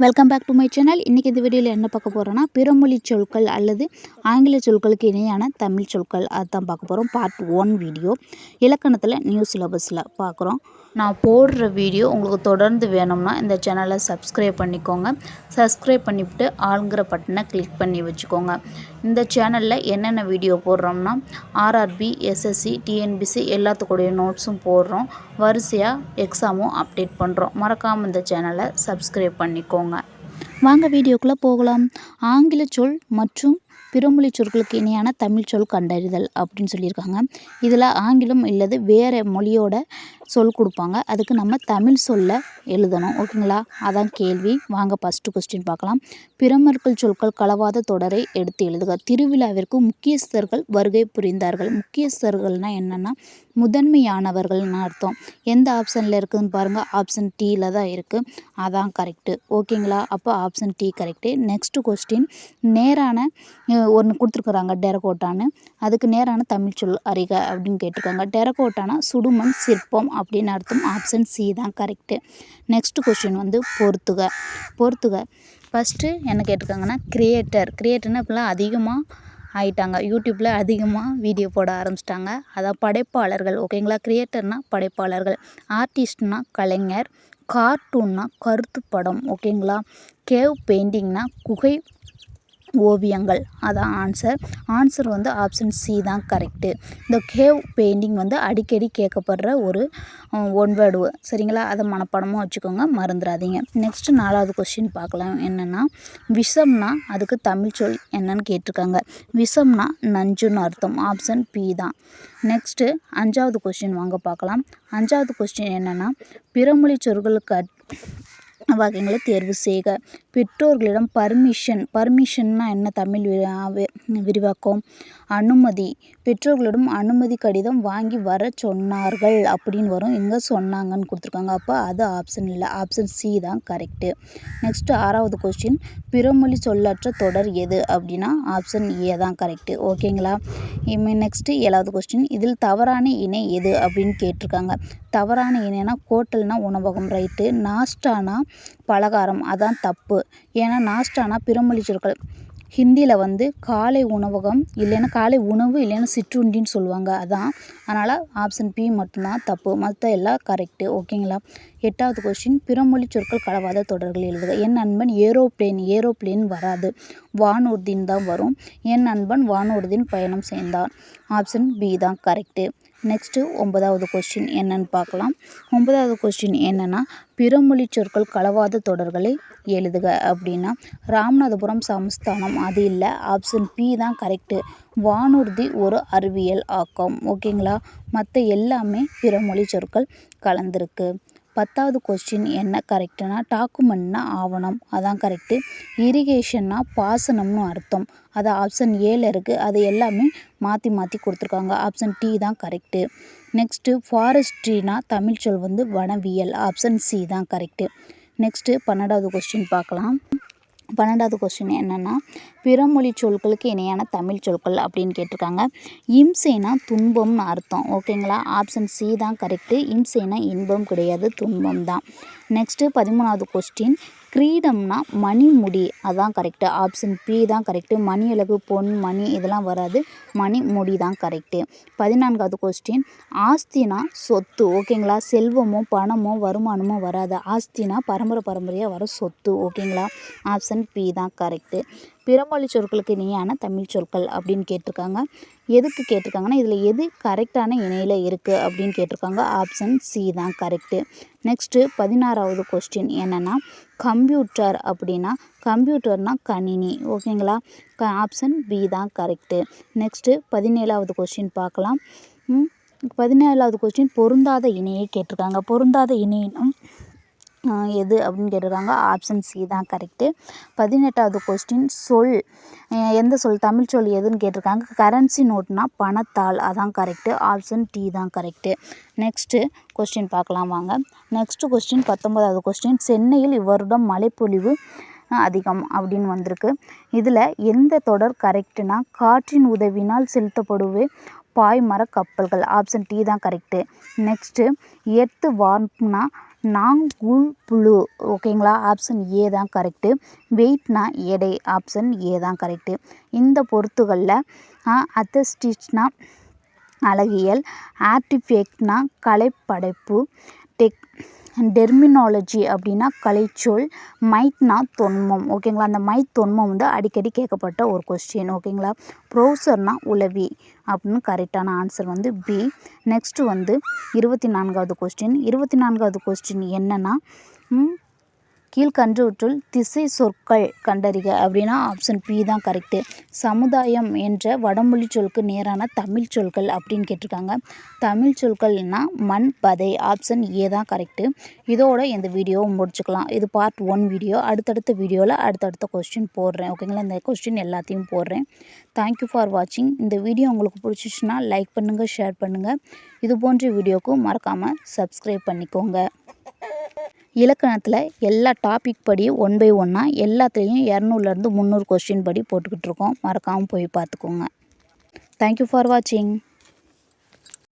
Welcome back to my channel இன்றைக்கி இந்த வீடியோவில் என்ன பார்க்க போகிறோன்னா பிறமொழி சொற்கள் அல்லது ஆங்கில சொற்களுக்கு இணையான தமிழ் சொற்கள் அதுதான் பார்க்க போகிறோம் பார்ட் ஒன் வீடியோ இலக்கணத்தில் நியூ சிலபஸில் பார்க்குறோம். நான் போடுற வீடியோ உங்களுக்கு தொடர்ந்து வேணும்னா இந்த சேனலை சப்ஸ்கிரைப் பண்ணிக்கோங்க. சப்ஸ்கிரைப் பண்ணிவிட்டு ஆளுங்கிற பட்டனை கிளிக் பண்ணி வச்சுக்கோங்க. இந்த சேனலில் என்னென்ன வீடியோ போடுறோம்னா ஆர்ஆர்பி எஸ்எஸ்சி டிஎன்பிசி எல்லாத்துக்குடைய நோட்ஸும் போடுறோம். வரிசையாக எக்ஸாமும் அப்டேட் பண்ணுறோம் மறக்காமல் இந்த சேனலை சப்ஸ்கிரைப் பண்ணிக்கோங்க. வாங்க வீடியோக்குள்ளே போகலாம். ஆங்கில சொல் மற்றும் பிறமொழி சொற்களுக்கு இணையான தமிழ் சொல் கண்டறிதல் அப்படின்னு சொல்லியிருக்காங்க. இதில் ஆங்கிலம் இல்லது வேறு மொழியோட சொல் கொடுப்பாங்க. அதுக்கு நம்ம தமிழ் சொல்ல எழுதணும். ஓகேங்களா? அதான் கேள்வி. வாங்க ஃபஸ்ட்டு கொஸ்டின் பார்க்கலாம். பிறமொழிகள் சொற்கள் கலவாத தொடரை எடுத்து எழுதுக. திருவிழாவிற்கு முக்கியஸ்தர்கள் வருகை புரிந்தார்கள். முக்கியஸ்தர்கள்னால் என்னென்னா முதன்மையானவர்கள்னு அர்த்தம். எந்த ஆப்ஷனில் இருக்குதுன்னு பாருங்கள் ஆப்ஷன் டீயில் தான் இருக்குது அதான் கரெக்டு ஓகேங்களா? அப்போ option D correct next question நேரான ஒன்று கொடுத்துருக்குறாங்க டெரகோட்டான்னு. அதுக்கு நேரான தமிழ் சொல் அறிக அப்படின்னு கேட்டிருக்காங்க. டெரகோட்டானா சுடுமண் சிற்பம் அப்படின்னு அர்த்தம் ஆப்ஷன் சி தான் கரெக்டு நெக்ஸ்ட் கொஸ்டின் வந்து பொறுத்துக பொறுத்துக ஃபஸ்ட்டு என்ன கேட்டிருக்காங்கன்னா கிரியேட்டர் கிரியேட்டர்னா இப்போலாம் அதிகமாக ஆயிட்டாங்க. யூடியூப்பில் அதிகமாக வீடியோ போட ஆரம்பிச்சிட்டாங்க. அதான் படைப்பாளர்கள். ஓகேங்களா கிரியேட்டர்னால் படைப்பாளர்கள். ஆர்டிஸ்ட்னா கலைஞர். கார்ட்டூன்னா கருத்து படம் ஓகேங்களா கேவ் பெயிண்டிங்னா குகை ஓவியங்கள். அதான் ஆன்சர் ஆன்சர் வந்து ஆப்ஷன் சி தான் கரெக்டு இந்த கேவ் பெயிண்டிங் வந்து அடிக்கடி கேட்கப்படுற ஒரு ஒன் வேர்டு சரிங்களா? அதை மனப்பாடமாக வச்சுக்கோங்க. மறந்துடாதீங்க. நெக்ஸ்ட்டு நாலாவது கொஸ்டின் பார்க்கலாம். என்னென்னா விஷம்னா அதுக்கு தமிழ் சொல் என்னன்னு கேட்டிருக்காங்க. விஷம்னா நஞ்சுன்னு அர்த்தம். ஆப்ஷன் பி தான். நெக்ஸ்ட்டு அஞ்சாவது கொஸ்டின் வாங்க பார்க்கலாம். அஞ்சாவது கொஸ்டின் என்னென்னா பிறமொழி சொற்களுக்கு வகைகளை தேர்வு செய்க. பெற்றோர்களிடம் பர்மிஷன் பர்மிஷன்னா என்ன தமிழ் விரிவாக்கம்? அனுமதி. பெற்றோர்களிடம் அனுமதி கடிதம் வாங்கி வர சொன்னார்கள் அப்படின்னு வரும். இங்கே சொன்னாங்கன்னு கொடுத்துருக்காங்க. அப்போ அது ஆப்ஷன் இல்லை. ஆப்ஷன் சி தான் கரெக்டு நெக்ஸ்ட்டு ஆறாவது கொஸ்டின் பிறமொழி சொல்லற்ற தொடர் எது அப்படின்னா ஆப்ஷன் ஏ தான் கரெக்டு ஓகேங்களா நெக்ஸ்ட்டு ஏழாவது கொஸ்டின் இதில் தவறான இணை எது அப்படின்னு கேட்டிருக்காங்க. தவறான இணைனா ஹோட்டல்னா உணவகம் ரைட்டு நாஸ்டானா பலகாரம். அதான் தப்பு. ஏன்னா நாஸ்டானா பிறமொழி சொற்கள் ஹிந்தியில் வந்து காலை உணவகம் இல்லைன்னா காலை உணவு இல்லைன்னா சிற்றுண்டின்னு சொல்லுவாங்க. அதான். அதனால் ஆப்ஷன் பி மட்டும்தான் தப்பு. மற்ற எல்லாம் கரெக்டு ஓகேங்களா? எட்டாவது கொஸ்டின் பிறமொழி சொற்கள் கலவாத தொடர்கள் எழுதுக. என் நண்பன் ஏரோப்ளேன் ஏரோப்ளேன் வராது. வானூர்தின்னு தான் வரும். என் நண்பன் வானூர்தின் பயணம் செய்தான். ஆப்ஷன் பி தான் கரெக்டு நெக்ஸ்ட்டு ஒன்பதாவது கொஸ்டின் என்னன்னு பார்க்கலாம். ஒன்பதாவது கொஸ்டின் என்னென்னா பிறமொழி சொற்கள் கலவாத தொடர்களை எழுதுக அப்படின்னா ராமநாதபுரம் சமஸ்தானம் அது இல்லை ஆப்ஷன் பி தான் கரெக்டு வானூர்தி ஒரு அறிவியல் ஆக்கம். ஓகேங்களா மற்ற எல்லாமே பிறமொழி சொற்கள் கலந்துருக்கு. பத்தாவது கொஸ்டின் என்ன கரெக்டுனா டாக்குமெண்ட்னா ஆவணம். அதான் கரெக்டு இரிகேஷன்னா பாசனம்னு அர்த்தம். அது ஆப்ஷன் ஏல இருக்குது அது எல்லாமே மாற்றி மாற்றி கொடுத்துருக்காங்க. ஆப்ஷன் டி தான் கரெக்டு நெக்ஸ்ட்டு ஃபாரஸ்ட்ரினா தமிழ் சொல் வந்து வனவியல். ஆப்ஷன் சி தான் கரெக்டு நெக்ஸ்ட்டு பன்னெண்டாவது கொஸ்டின் பார்க்கலாம். பன்னெண்டாவது கொஸ்டின் என்னென்னா பிறமொழி சொற்களுக்கு இணையான தமிழ் சொற்கள் அப்படின்னு கேட்டிருக்காங்க. இம்சைனா துன்பம்னு அர்த்தம். ஓகேங்களா ஆப்ஷன் சி தான் கரெக்டு இம்சைனா இன்பம் கிடையாது துன்பம் தான். நெக்ஸ்ட்டு பதிமூணாவது கொஸ்டின் கிரீடம்னா மணிமுடி அதான் கரெக்டு ஆப்ஷன் பி தான் கரெக்டு மணி அழகு பொன் மணி இதெல்லாம் வராது. மணிமுடி தான் கரெக்டு பதினான்காவது கொஸ்டின் ஆஸ்தினா சொத்து. ஓகேங்களா செல்வமோ பணமோ வருமானமோ வராது. ஆஸ்தினா பரம்பரை பரம்பரையாக வர சொத்து. ஓகேங்களா ஆப்ஷன் பி தான் கரெக்டு பிறமொழி சொற்களுக்கு இணையான தமிழ் சொற்கள் அப்படின்னு கேட்டிருக்காங்க. எதுக்கு கேட்டிருக்காங்கன்னா இதில் எது கரெக்டான இணையில் இருக்குது அப்படின்னு கேட்டிருக்காங்க. ஆப்ஷன் சி தான் கரெக்டு நெக்ஸ்ட்டு பதினாறாவது கொஸ்டின் என்னென்னா கம்ப்யூட்டர் அப்படின்னா கம்ப்யூட்டர்னால் கணினி. ஓகேங்களா? க ஆப்ஷன் பி தான் கரெக்டு நெக்ஸ்ட்டு பதினேழாவது கொஸ்டின் பார்க்கலாம். பதினேழாவது கொஸ்டின் பொருந்தாத இணையை கேட்டிருக்காங்க. பொருந்தாத இணையினும் எது அப்படின்னு கேட்டிருக்காங்க? ஆப்ஷன் சி தான் கரெக்டு பதினெட்டாவது கொஸ்டின் சொல். எந்த சொல்? தமிழ் சொல் எதுன்னு கேட்டிருக்காங்க. கரன்சி நோட்னா பணத்தாள். அதான் கரெக்டு ஆப்ஷன் டி தான் கரெக்டு நெக்ஸ்ட்டு கொஸ்டின் பார்க்கலாம் வாங்க. நெக்ஸ்ட்டு கொஸ்டின் பத்தொன்பதாவது கொஸ்டின் சென்னையில் இவ்வருடம் மழைப்பொழிவு அதிகம் அப்படின்னு வந்திருக்கு. இதில் எந்த தொடர் கரெக்டுனா காற்றின் உதவினால் செலுத்தப்படுவே பாய்மர கப்பல்கள்? ஆப்ஷன் டி தான் கரெக்டு நெக்ஸ்ட்டு எர்த்து வார்ம்னா நாங்குள் புழு ஓகேங்களா? ஆப்ஷன் ஏ தான் கரெக்டு வெயிட்னா எடை ஆப்ஷன் ஏ தான் கரெக்டு இந்த பொறுத்துகளில் அத்தஸ்டிச்னா அழகியல் ஆர்டிஃபெக்ட்னா கலைப்படைப்பு டெக் டெர்மினாலஜி அப்படின்னா கலைச்சொல் மைட்னா தொன்மம். ஓகேங்களா? அந்த மைத் தொன்மம் வந்து அடிக்கடி கேட்கப்பட்ட ஒரு கொஸ்டின் ஓகேங்களா? ப்ரௌசர்னா உளவி அப்படின்னு கரெக்டான ஆன்சர் வந்து பி நெக்ஸ்ட்டு வந்து இருபத்தி நான்காவது கொஸ்டின் இருபத்தி நான்காவது கொஸ்டின் என்னென்னா கீழ்கண்டவற்றுள் திசை சொற்கள் கண்டறிக அப்படின்னா ஆப்ஷன் பி தான் கரெக்டு சமுதாயம் என்ற வடமொழி சொல்லுக்கு நேரான தமிழ் சொற்கள் அப்படின்னு கேட்டிருக்காங்க. தமிழ் சொற்கள்னா மண் பதை ஆப்ஷன் ஏ தான் கரெக்டு இதோட இந்த வீடியோவை முடிச்சுக்கலாம். இது பார்ட் ஒன் வீடியோ அடுத்தடுத்த வீடியோவில் அடுத்தடுத்த கொஸ்டின் போடுறேன். ஓகேங்களா இந்த கொஸ்டின் எல்லாத்தையும் போடுறேன். தேங்க்யூ ஃபார் வாட்சிங் இந்த வீடியோ உங்களுக்கு பிடிச்சிச்சுன்னா லைக் பண்ணுங்கள் ஷேர் பண்ணுங்கள் இது போன்ற வீடியோக்கும் மறக்காமல் சப்ஸ்கிரைப் பண்ணிக்கோங்க. இலக்கணத்தில் எல்லா டாபிக் படி ஒன் பை ஒன்னாக எல்லாத்துலேயும் இரநூறுலேருந்து முந்நூறு கொஸ்டின் படி போட்டுக்கிட்டு இருக்கோம். மறக்காமல் போய் பார்த்துக்கோங்க. தேங்க்யூ ஃபார் வாட்சிங்